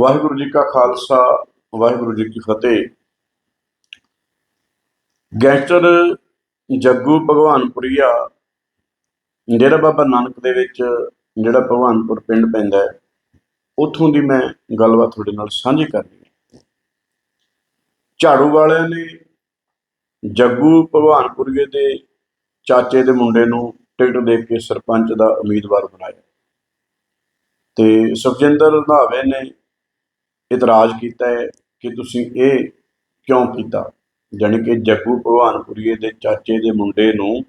ਵਾਹਿਗੁਰੂ ਜੀ ਕਾ ਖਾਲਸਾ, ਵਾਹਿਗੁਰੂ ਜੀ ਕੀ ਫਤਿਹ। ਗੈਂਗਸਟਰ ਜੱਗੂ ਭਗਵਾਨਪੁਰੀਆ ਡੇਰਾ ਬਾਬਾ ਨਾਨਕ ਦੇ ਵਿੱਚ ਜਿਹੜਾ ਭਗਵਾਨਪੁਰ ਪਿੰਡ ਪੈਂਦਾ ਹੈ, ਉੱਥੋਂ ਦੀ ਮੈਂ ਗੱਲਬਾਤ ਤੁਹਾਡੇ ਨਾਲ ਸਾਂਝੀ ਕਰਨੀ ਹੈ। ਝਾੜੂ ਵਾਲਿਆਂ ਨੇ ਜੱਗੂ ਭਗਵਾਨਪੁਰੀਏ ਦੇ ਚਾਚੇ ਦੇ ਮੁੰਡੇ ਨੂੰ ਟਿਕਟ ਦੇ ਕੇ ਸਰਪੰਚ ਦਾ ਉਮੀਦਵਾਰ ਬਣਾਇਆ। ਤੇ ਸੁਖਜਿੰਦਰ ਰੰਧਾਵੇ ਨੇ ਇਤਰਾਜ਼ ਕੀਤਾ ਹੈ ਕਿ ਤੁਸੀਂ ਇਹ ਕਿਉਂ ਕੀਤਾ? ਜਾਣੀ ਕਿ ਜੱਗੂ ਭਗਵਾਨਪੁਰੀਏ ਦੇ ਚਾਚੇ ਦੇ ਮੁੰਡੇ ਨੂੰ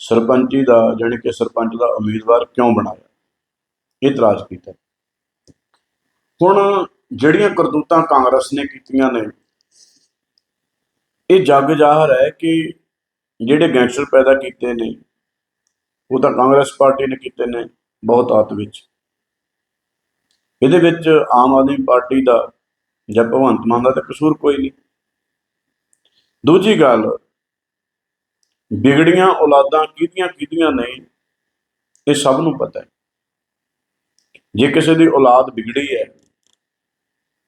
ਸਰਪੰਚੀ ਦਾ, ਜਾਣੀ ਕਿ ਸਰਪੰਚ ਦਾ ਉਮੀਦਵਾਰ ਕਿਉਂ ਬਣਾਇਆ? ਇਹ ਇਤਰਾਜ਼ ਕੀਤਾ ਹੁਣ ਜਿਹੜੀਆਂ ਕਰਤੂਤਾਂ ਕਾਂਗਰਸ ਨੇ ਕੀਤੀਆਂ ਨੇ, ਇਹ ਜੱਗ ਜ਼ਾਹਰ ਹੈ ਕਿ ਜਿਹੜੇ ਗੈਂਗਸਟਰ ਪੈਦਾ ਕੀਤੇ ਨੇ, ਉਹ ਤਾਂ ਕਾਂਗਰਸ ਪਾਰਟੀ ਨੇ ਕੀਤੇ ਨੇ ਬਹੁਤ ਆਤ ਵਿੱਚ। ਇਹਦੇ ਵਿੱਚ ਆਮ ਆਦਮੀ ਪਾਰਟੀ ਦਾ ਜਾਂ ਭਗਵੰਤ ਮਾਨ ਦਾ ਤਾਂ ਕਸੂਰ ਕੋਈ ਨਹੀਂ। ਦੂਜੀ ਗੱਲ, ਵਿਗੜੀਆਂ ਔਲਾਦਾਂ ਕਿਹਦੀਆਂ ਕਿਹਦੀਆਂ ਨਹੀਂ ਇਹ ਸਭ ਨੂੰ ਪਤਾ ਹੈ। ਜੇ ਕਿਸੇ ਦੀ ਔਲਾਦ ਵਿਗੜੀ ਹੈ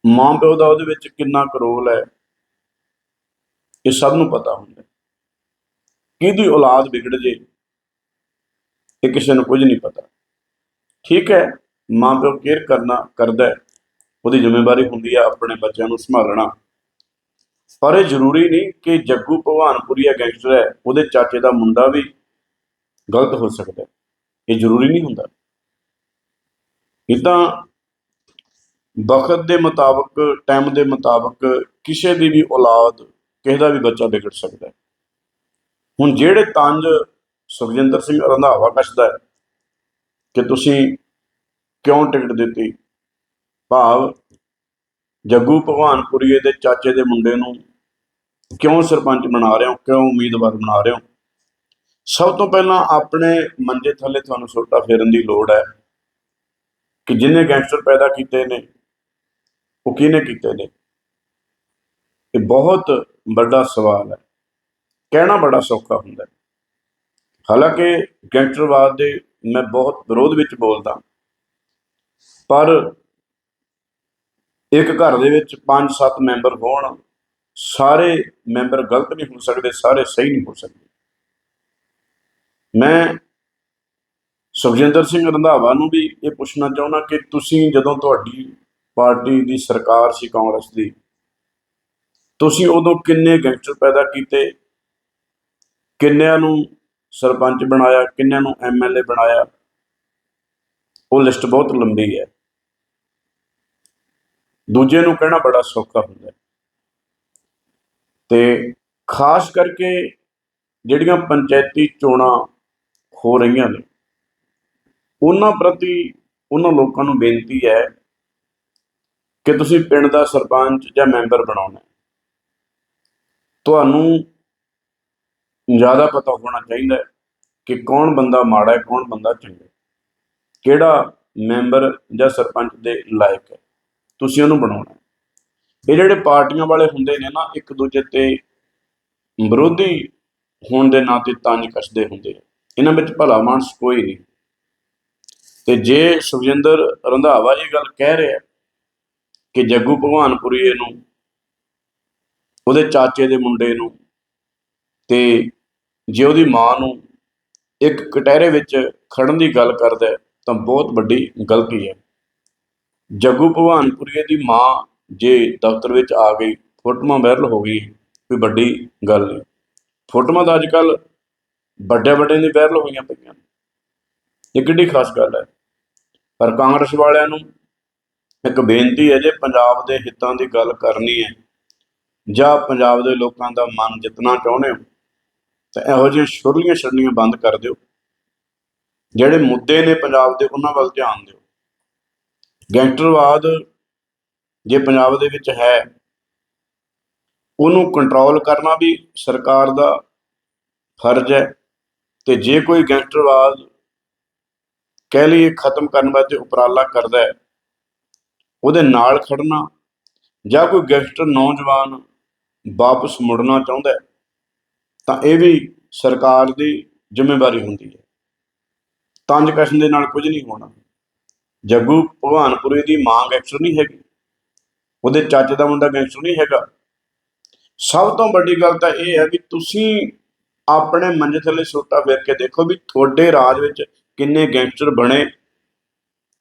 ਮਾਂ ਪਿਓ ਦਾ ਉਹਦੇ ਵਿੱਚ ਕਿੰਨਾ ਕਰੋਲ ਹੈ, ਇਹ ਸਭ ਨੂੰ ਪਤਾ ਹੁੰਦਾ ਕਿਹਦੀ ਔਲਾਦ ਵਿਗੜ ਜੇ, ਇਹ ਕਿਸੇ ਨੂੰ ਕੁਝ ਨਹੀਂ ਪਤਾ। ਠੀਕ ਹੈ ਮਾਂ ਪਿਓ ਕੇਅਰ ਕਰਨਾ, ਕਰਦਾ ਉਹਦੀ ਜ਼ਿੰਮੇਵਾਰੀ ਹੁੰਦੀ ਹੈ ਆਪਣੇ ਬੱਚਿਆਂ ਨੂੰ ਸੰਭਾਲਣਾ। ਪਰ ਇਹ ਜ਼ਰੂਰੀ ਨਹੀਂ ਕਿ ਜੱਗੂ ਭਗਵਾਨਪੁਰੀਆ ਗੈਂਗਸਟਰ ਹੈ, ਉਹਦੇ ਚਾਚੇ ਦਾ ਮੁੰਡਾ ਵੀ ਗਲਤ ਹੋ ਸਕਦਾ ਇਹ ਜ਼ਰੂਰੀ ਨਹੀਂ ਹੁੰਦਾ। ਇਹ ਤਾਂ ਵਕਤ ਦੇ ਮੁਤਾਬਕ ਟਾਈਮ ਦੇ ਮੁਤਾਬਕ ਕਿਸੇ ਦੀ ਵੀ ਔਲਾਦ, ਕਿਸੇ ਦਾ ਵੀ ਬੱਚਾ ਵਿਗੜ ਸਕਦਾ ਹੁਣ ਜਿਹੜੇ ਤੰਜ ਸੁਖਜਿੰਦਰ ਸਿੰਘ ਰੰਧਾਵਾ ਕੱਸਦਾ ਕਿ ਤੁਸੀਂ ਕਿਉਂ ਟਿਕਟ ਦਿੱਤੀ? ਭਾਵ ਜੱਗੂ ਭਗਵਾਨਪੁਰੀਏ ਦੇ ਚਾਚੇ ਦੇ ਮੁੰਡੇ ਨੂੰ ਕਿਉਂ ਸਰਪੰਚ ਬਣਾ ਰਹੇ ਹੋ? ਕਿਉਂ ਉਮੀਦਵਾਰ ਬਣਾ ਰਹੇ ਹੋ? ਸਭ ਤੋਂ ਪਹਿਲਾਂ ਆਪਣੇ ਮੰਜੇ ਥੱਲੇ ਤੁਹਾਨੂੰ ਸੋਟਾ ਫੇਰਨ ਦੀ ਲੋੜ ਹੈ ਕਿ ਜਿਨੇ ਗੈਂਗਸਟਰ ਪੈਦਾ ਕੀਤੇ ਨੇ, ਉਹ ਕਿਹਨੇ ਕੀਤੇ ਨੇ? ਇਹ ਬਹੁਤ ਵੱਡਾ ਸਵਾਲ ਹੈ। ਕਹਿਣਾ ਬੜਾ ਸੌਖਾ ਹੁੰਦਾ ਹਾਲਾਂਕਿ ਗੈਂਗਸਟਰਵਾਦ ਦੇ ਮੈਂ ਬਹੁਤ ਵਿਰੋਧ ਵਿੱਚ ਬੋਲਦਾ ਪਰ ਇੱਕ ਘਰ ਦੇ ਵਿੱਚ 5-7 ਮੈਂਬਰ ਹੋਣ, ਸਾਰੇ ਮੈਂਬਰ ਗਲਤ ਨਹੀਂ ਹੋ ਸਕਦੇ, ਸਾਰੇ ਸਹੀ ਨਹੀਂ ਹੋ ਸਕਦੇ। ਮੈਂ ਸੁਖਜਿੰਦਰ ਸਿੰਘ ਰੰਧਾਵਾ ਨੂੰ ਵੀ ਇਹ ਪੁੱਛਣਾ ਚਾਹੁੰਦਾ ਕਿ ਤੁਸੀਂ ਜਦੋਂ ਤੁਹਾਡੀ ਪਾਰਟੀ ਦੀ ਸਰਕਾਰ ਸੀ ਕਾਂਗਰਸ ਦੀ, ਤੁਸੀਂ ਉਦੋਂ ਕਿੰਨੇ ਗੈਂਗਸਟਰ ਪੈਦਾ ਕੀਤੇ? ਕਿੰਨਿਆਂ ਨੂੰ ਸਰਪੰਚ ਬਣਾਇਆ, ਕਿੰਨਿਆਂ ਨੂੰ ਐਮਐਲਏ ਬਣਾਇਆ? ਉਹ ਲਿਸਟ ਬਹੁਤ ਲੰਬੀ ਹੈ। ਦੂਜੇ ਨੂੰ ਕਹਿਣਾ ਬੜਾ ਸੌਖਾ ਹੁੰਦਾ ਹੈ। ਤੇ ਖਾਸ ਕਰਕੇ ਜਿਹੜੀਆਂ ਪੰਚਾਇਤੀ ਚੋਣਾਂ ਹੋ ਰਹੀਆਂ ਨੇ, ਉਹਨਾਂ ਪ੍ਰਤੀ ਉਹਨਾਂ ਲੋਕਾਂ ਨੂੰ ਬੇਨਤੀ ਹੈ ਕਿ ਤੁਸੀਂ ਪਿੰਡ ਦਾ ਸਰਪੰਚ ਜਾਂ ਮੈਂਬਰ ਬਣਾਉਣਾ ਤੁਹਾਨੂੰ ਜ਼ਿਆਦਾ ਪਤਾ ਹੋਣਾ ਚਾਹੀਦਾ ਕਿ ਕੌਣ ਬੰਦਾ ਮਾੜਾ ਹੈ, ਕੌਣ ਬੰਦਾ ਚੰਗਾ ਕਿਹੜਾ ਮੈਂਬਰ ਜਾਂ ਸਰਪੰਚ ਦੇ ਲਾਇਕ ਹੈ? ਤੁਸੀਂ ਉਹਨੂੰ ਬਣਾਉਣਾ ਇਹ ਜਿਹੜੇ ਪਾਰਟੀਆਂ ਵਾਲੇ ਹੁੰਦੇ ਨੇ ਨਾ, ਇੱਕ ਦੂਜੇ ਤੇ ਵਿਰੋਧੀ ਹੋਣ ਦੇ ਨਾਂ 'ਤੇ ਤੰਜ ਕੱਸਦੇ ਹੁੰਦੇ ਆ। ਇਹਨਾਂ ਵਿੱਚ ਭਲਾ ਮਾਨਸ ਕੋਈ ਨਹੀਂ। ਤੇ ਜੇ ਸੁਖਜਿੰਦਰ ਰੰਧਾਵਾ ਇਹ ਗੱਲ ਕਹਿ ਰਿਹਾ ਕਿ ਜੱਗੂ ਭਗਵਾਨਪੁਰੀਏ ਨੂੰ, ਉਹਦੇ ਚਾਚੇ ਦੇ ਮੁੰਡੇ ਨੂੰ ਤੇ ਜੇ ਉਹਦੀ ਮਾਂ ਨੂੰ ਇੱਕ ਕਟਹਿਰੇ ਵਿੱਚ ਖੜਨ ਦੀ ਗੱਲ ਕਰਦਾ ਤਾਂ ਬਹੁਤ ਵੱਡੀ ਗਲਤੀ ਹੈ। ਜੱਗੂ ਭਗਵਾਨਪੁਰੀਏ ਦੀ ਮਾਂ ਜੇ ਦਫ਼ਤਰ ਵਿੱਚ ਆ ਗਈ, ਫੋਟੋਆਂ ਵਾਇਰਲ ਹੋ ਗਈ ਕੋਈ ਵੱਡੀ ਗੱਲ ਨਹੀਂ। ਫੋਟੋਆਂ ਤਾਂ ਅੱਜ ਕੱਲ ਵੱਡੇ ਵੱਡੇ ਦੀ ਵਾਇਰਲ ਹੋਈਆਂ ਪਈਆਂ ਨੇ। ਇਹ ਕਿੱਡੀ ਖਾਸ ਗੱਲ ਹੈ। ਪਰ ਕਾਂਗਰਸ ਵਾਲਿਆਂ ਨੂੰ ਇੱਕ ਬੇਨਤੀ ਹੈ, ਜੇ ਪੰਜਾਬ ਦੇ ਹਿੱਤਾਂ ਦੀ ਗੱਲ ਕਰਨੀ ਹੈ, ਜਾਂ ਪੰਜਾਬ ਦੇ ਲੋਕਾਂ ਦਾ ਮਨ ਜਿੱਤਣਾ ਚਾਹੁੰਦੇ ਹੋ, ਤਾਂ ਇਹੋ ਜਿਹੀਆਂ ਛੁਰਲੀਆਂ ਛੜਨੀਆਂ ਬੰਦ ਕਰ ਦਿਓ। ਜਿਹੜੇ ਮੁੱਦੇ ਨੇ ਪੰਜਾਬ ਦੇ, ਉਹਨਾਂ ਵੱਲ ਧਿਆਨ ਦਿਓ। ਗੈਂਗਸਟਰਵਾਦ ਜੇ ਪੰਜਾਬ ਦੇ ਵਿੱਚ ਹੈ, ਉਹਨੂੰ ਕੰਟਰੋਲ ਕਰਨਾ ਵੀ ਸਰਕਾਰ ਦਾ ਫਰਜ਼ ਹੈ ਤੇ ਜੇ ਕੋਈ ਗੈਂਗਸਟਰਵਾਦ ਕਹਿ ਲਈਏ ਖਤਮ ਕਰਨ ਵਾਸਤੇ ਉਪਰਾਲਾ ਕਰਦਾ ਹੈ, ਉਹਦੇ ਨਾਲ ਖੜਨਾ ਜਾਂ ਕੋਈ ਗੈਂਗਸਟਰ ਨੌਜਵਾਨ ਵਾਪਸ ਮੁੜਨਾ ਚਾਹੁੰਦਾ ਤਾਂ ਇਹ ਵੀ ਸਰਕਾਰ ਦੀ ਜ਼ਿੰਮੇਵਾਰੀ ਹੁੰਦੀ ਹੈ। ਤੰਜ ਕਸ਼ਣ ਦੇ ਨਾਲ ਕੁਝ ਨਹੀਂ ਹੋਣਾ। ਜੱਗੂ ਭਗਵਾਨਪੁਰੇ ਦੀ ਮਾਂ ਗੈਂਗਸਟਰ ਨਹੀਂ ਹੈਗੀ। ਉਹਦੇ ਚਾਚੇ ਦਾ ਮੁੰਡਾ ਗੈਂਗਸਟਰ ਨਹੀਂ ਹੈਗਾ। ਸਭ ਤੋਂ ਵੱਡੀ ਗੱਲ ਤਾਂ ਇਹ ਹੈ ਕਿ ਤੁਸੀਂ ਆਪਣੇ ਮੰਜੇ ਥੱਲੇ ਸੋਟਾ ਫੇਰ ਕੇ ਦੇਖੋ ਵੀ ਤੁਹਾਡੇ ਰਾਜ ਵਿੱਚ ਕਿੰਨੇ ਗੈਂਗਸਟਰ ਬਣੇ,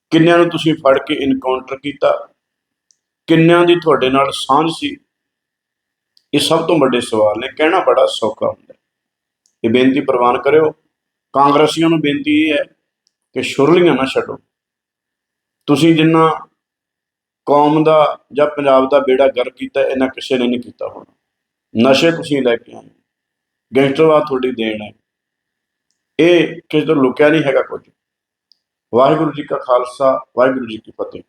ਕਿੰਨਿਆਂ ਨੂੰ ਤੁਸੀਂ ਫੜ ਕੇ ਇਨਕਾਊਂਟਰ ਕੀਤਾ, ਕਿੰਨਿਆਂ ਦੀ ਤੁਹਾਡੇ ਨਾਲ ਸਾਂਝ ਸੀ। ਇਹ ਸਭ ਤੋਂ ਵੱਡੇ ਸਵਾਲ ਨੇ, ਕਹਿਣਾ ਬੜਾ ਸੌਖਾ ਹੁੰਦਾ। ਇਹ ਬੇਨਤੀ ਪ੍ਰਵਾਨ ਕਰਿਓ। ਕਾਂਗਰਸੀਆਂ ਨੂੰ ਬੇਨਤੀ ਇਹ ਹੈ ਕਿ ਸ਼ੁਰਲੀਆਂ ਨਾ ਛੱਡੋ। ਤੁਸੀਂ ਜਿੰਨਾ ਕੌਮ ਦਾ ਜਾਂ ਪੰਜਾਬ ਦਾ ਬੇੜਾ ਗਰ ਕੀਤਾ ਇਹਨਾਂ ਕਿਸੇ ਨੇ ਨਹੀਂ ਕੀਤਾ ਹੋਣਾ। ਨਸ਼ੇ ਤੁਸੀਂ ਲੈ ਕੇ ਆਏ। ਗੈਂਗਸਟਰਵਾਦ ਤੁਹਾਡੀ ਦੇਣ ਹੈ। ਇਹ ਕਿਸੇ ਤੋਂ ਲੁਕਿਆ ਨਹੀਂ ਹੈਗਾ ਕੁਝ। ਵਾਹਿਗੁਰੂ ਜੀ ਕਾ ਖਾਲਸਾ, ਵਾਹਿਗੁਰੂ ਜੀ ਕੀ ਫਤਿਹ।